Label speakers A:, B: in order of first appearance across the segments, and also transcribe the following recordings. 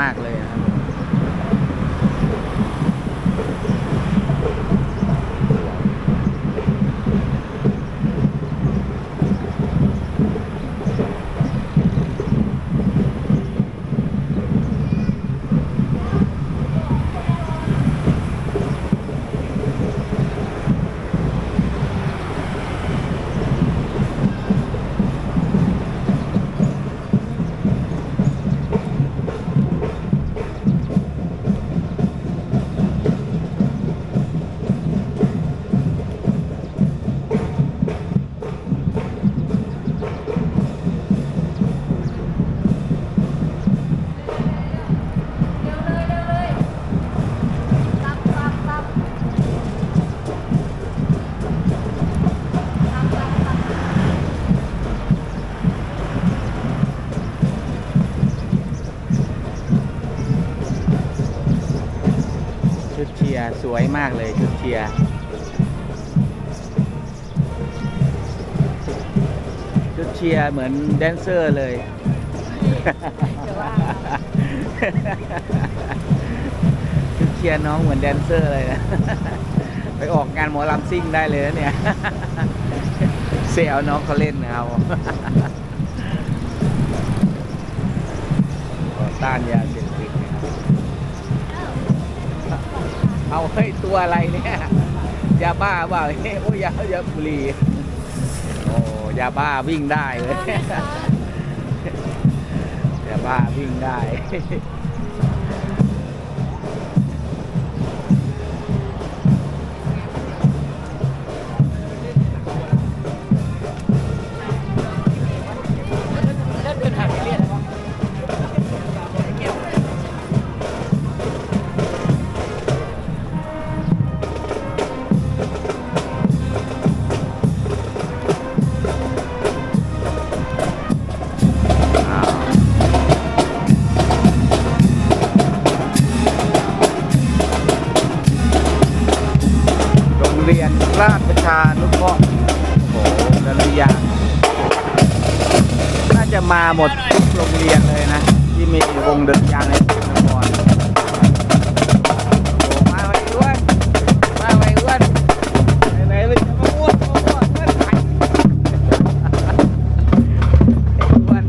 A: มากเลยนะครับ ชุดเชียร์สวยมากเลยชุดเชียร์ชุดเชียร์เหมือนแดนเซอร์เลยชุดเชียร์น้องเหมือนแดนเซอร์เลยนะไปออกงานหมอลำซิ่งได้เลยนะเนี่ยเซลน้องเขาเล่นนะครับต้านยาเสพติดนะครับ เอาเฮ้ยตัวอะไรเนี่ยยาบ้าเปล่าเฮ้ยโอ้ยยายาบุหรีโอ้ยาบ้าวิ่งได้เลยยาบ้าวิ่งได้ หมดทุกโรงเรียนเลยนะ ที่มีวงเดินยางในนครโอ้มาไว้อ้วนมาไว้อ้วนไหนๆเลยจะมาอ้วนมาอ้วนอ้วนไปอ้วน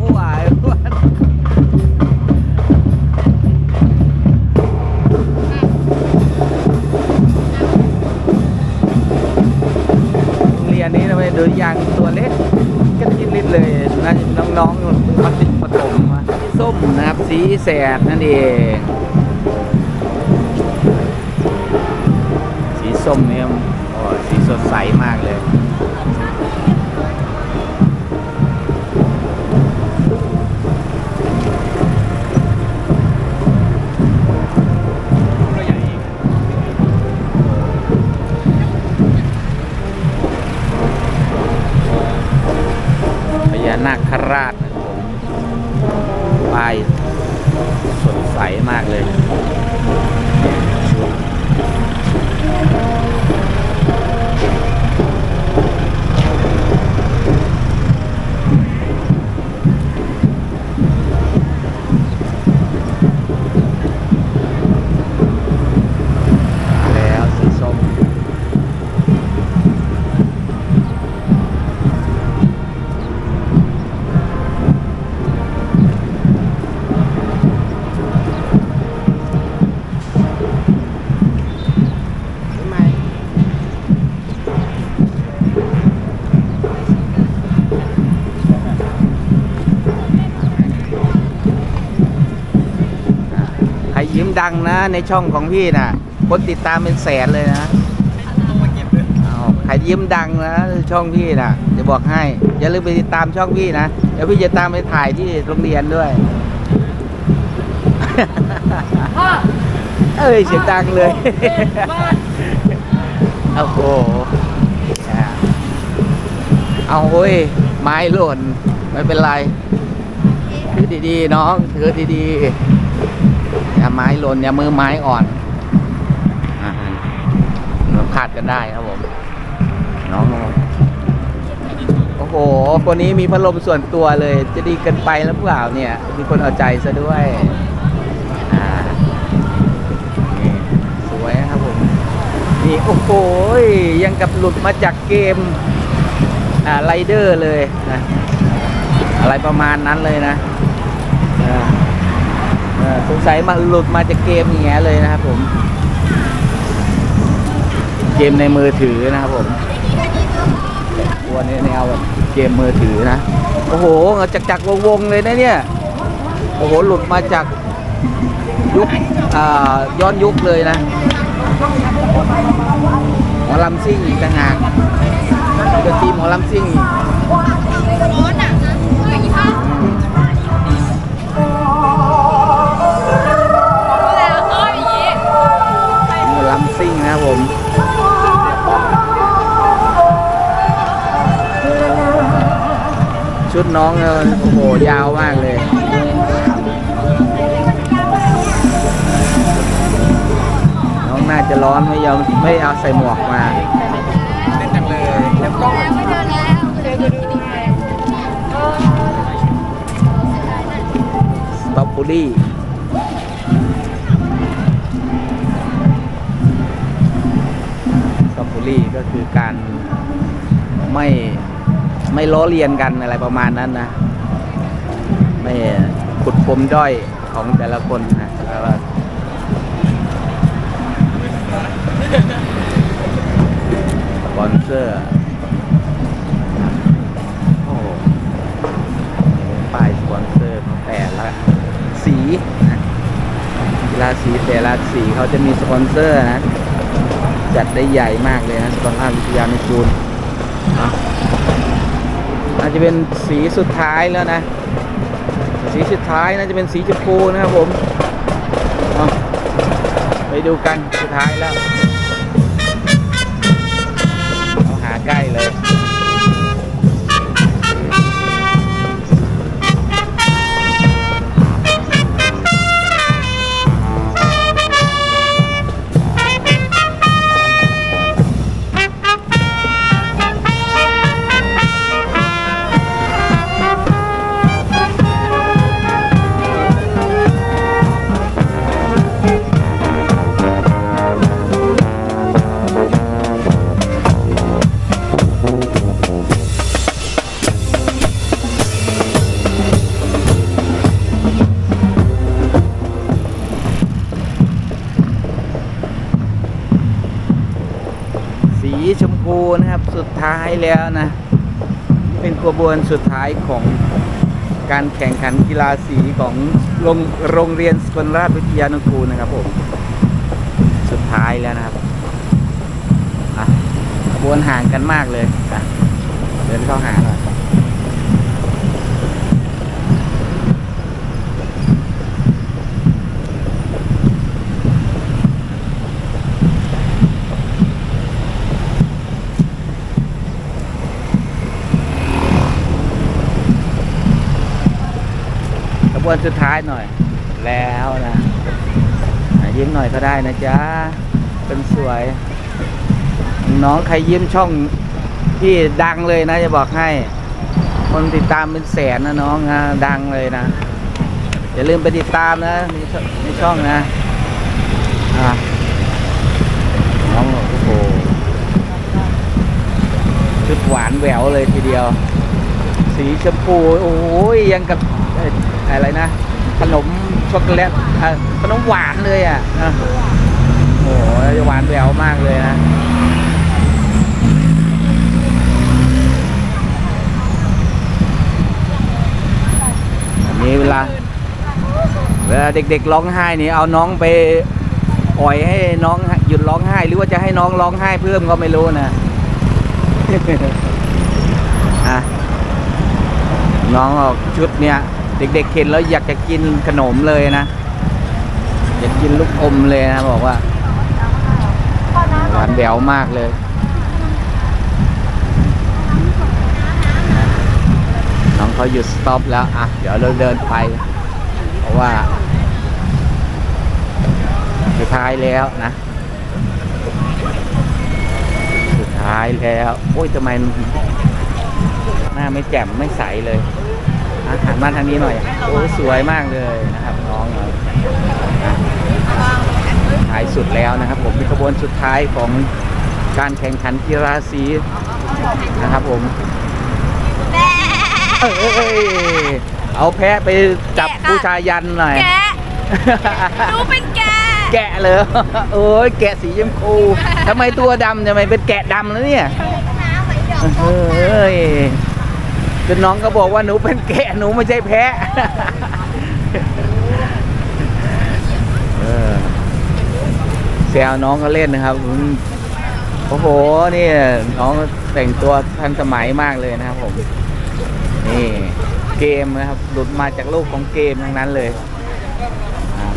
A: มั่วอ้อ้วนโรงเรียนนี้ทำไมดูยางตัวเล็ก นิดเลยนะน้องๆมัธยมประถมสีส้มนะครับ สีแสดนั่นเอง สีส้มเนี่ยโอ้สีสดใสมากเลย ดังนะในช่องของพี่น่ะ คนติดตามเป็นแสนเลยนะอ้าวใครยิ้มดังนะช่องพี่น่ะจะบอกให้ อย่าลืมไปติดตามช่องพี่นะ เดี๋ยวพี่จะตามไปถ่ายที่โรงเรียนด้วย
B: พ่อ
A: เอ้ยเสียงดังเลยโอ้โหเอาเว้ยไม้หล่น ไม่เป็นไรถือดีๆ น้องถือดีๆ อย่าไม้หล่นอย่ามือไม้อ่อนอ่าเราคาดกันได้ครับผมน้องโอ้โหคนนี้มีพัดลมส่วนตัวเลย จะดีเกินไปหรือเปล่าเนี่ย มีคนเอาใจซะด้วยสวยครับผมนี่โอ้โหยังกับหลุดมาจากเกมอ่าไรเดอร์เลยนะอะไรประมาณนั้นเลยนะ งสัยมาหลุดมาจากเกมอย่างเงี้ยเลยนะครับผม เกมในมือถือนะครับผมตัวนี้แนวแบบเกมมือถือนะ โอ้โหจักจักวงๆเลยนะเนี่ย โอ้โห หลุดมาจากยุคอ่าย้อนยุคเลยนะหมอลำซิ่งอีกต่างหากดนตรีหมอลำซิ่งอีก ซิ่งนะครับผมชุดน้องโอ้โหยาวมากเลยน้องน่าจะร้อนไม่ยอมไม่เอาใส่หมวกมาเล่นจังเลยแล้วก็
B: ไม่เดินแล้วเดินดูดีไง
A: สตอเบอรี่ สตรอเบอรี่ ก็คือการไม่ไม่ล้อเลียนกันอะไรประมาณนั้นนะ ไม่ขุดปมด้อยของแต่ละคนนะแล้วสปอนเซอร์โอ้ป้ายสปอนเซอร์ของแต่ละสีนะกีฬาสีแต่ละสีเขาจะมีสปอนเซอร์นะ ได้ใหญ่มากเลยนะสปอนภาพวิทยานุกูลอาจจะเป็นสีสุดท้ายแล้วนะ สีสุดท้ายน่าจะเป็นสีชมพูนะครับผมไปดูกันสุดท้ายแล้ว ท้ายแล้วนะ เป็นขบวนสุดท้ายของการแข่งขันกีฬาสีของโรงโรงเรียนสกลราชวิทยานุกูลนะครับผมสุดท้ายแล้วนะครับขบวนห่างกันมากเลยเดินเข้าหาหน่อยข บวนสุดท้ายหน่อย แล้วนะอ่ยิ้มหน่อยก็ได้นะจ๊ะเป็นสวย น้องใครยิ้มช่องพี่ดังเลยนะจะบอกให้ คนติดตามเป็นแสนนะน้องนะดังเลยนะอย่าลืมไปติดตามนะในช่องนะน้องโอ้โหชุดหวานแหววเลยทีเดียว สีชมพูโอ้ยยังกับ อะไรนะ ขนมช็อกโกแลตขนมหวานเลยอะโอ้โหหวานแหววมากเลยนะนี้เวลาเวลาเด็กๆร้องไห้นี่เอาน้องไปปล่อยให้น้องหยุดร้องไห้ หรือว่าจะให้น้องร้องไห้เพิ่มก็ไม่รู้นะ น้องออกชุดเนี้ยเด็กๆเห็นแล้วอยากจะกินขนมเลยนะอยากกินลูกอมเลยนะบอกว่าหวานแหววมากเลยน้องเขาหยุดสต็อปแล้วอะเดี๋ยวเราเดินไป เพราะว่าสุดท้ายแล้วนะ สุดท้ายแล้วโอ้ยทำไม หน้าไม่แจ่มไม่ใสเลยอะหันมาทางนี้หน่อยโอ้สวยมากเลยนะครับน้องเราอะท้ายสุดแล้วนะครับ ผมเป็นขบวนสุดท้ายของการแข่งขันกีฬาสีนะครับผม
B: แม่
A: เอ้ยเอาแพะไปจับ
B: แกะค่ะ
A: ผู้ชายยันหน่อย
B: แกะหนูเป็นแกะ
A: แกะเลยโอ้ยแกะสีชมพูทำไมตัวดำทำไมเป็นแกะดำแล้วเนี่ย
B: น้ำไหลเดี๋ย
A: จนน้องก็บอกว่าหนูเป็นแกะหนูไม่ใช่แพะเออแซวน้องก็เล่นนะครับโอ้โหนี่น้องแต่งตัวทันสมัยมากเลยนะครับผมนี่เกมนะครับหลุดมาจากโลกของเกมทั้งนั้นเลยอะ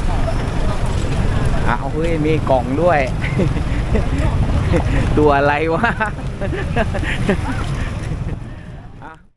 A: อ้าวเฮ้ยมีกล่องด้วย ตัวอะไรวะ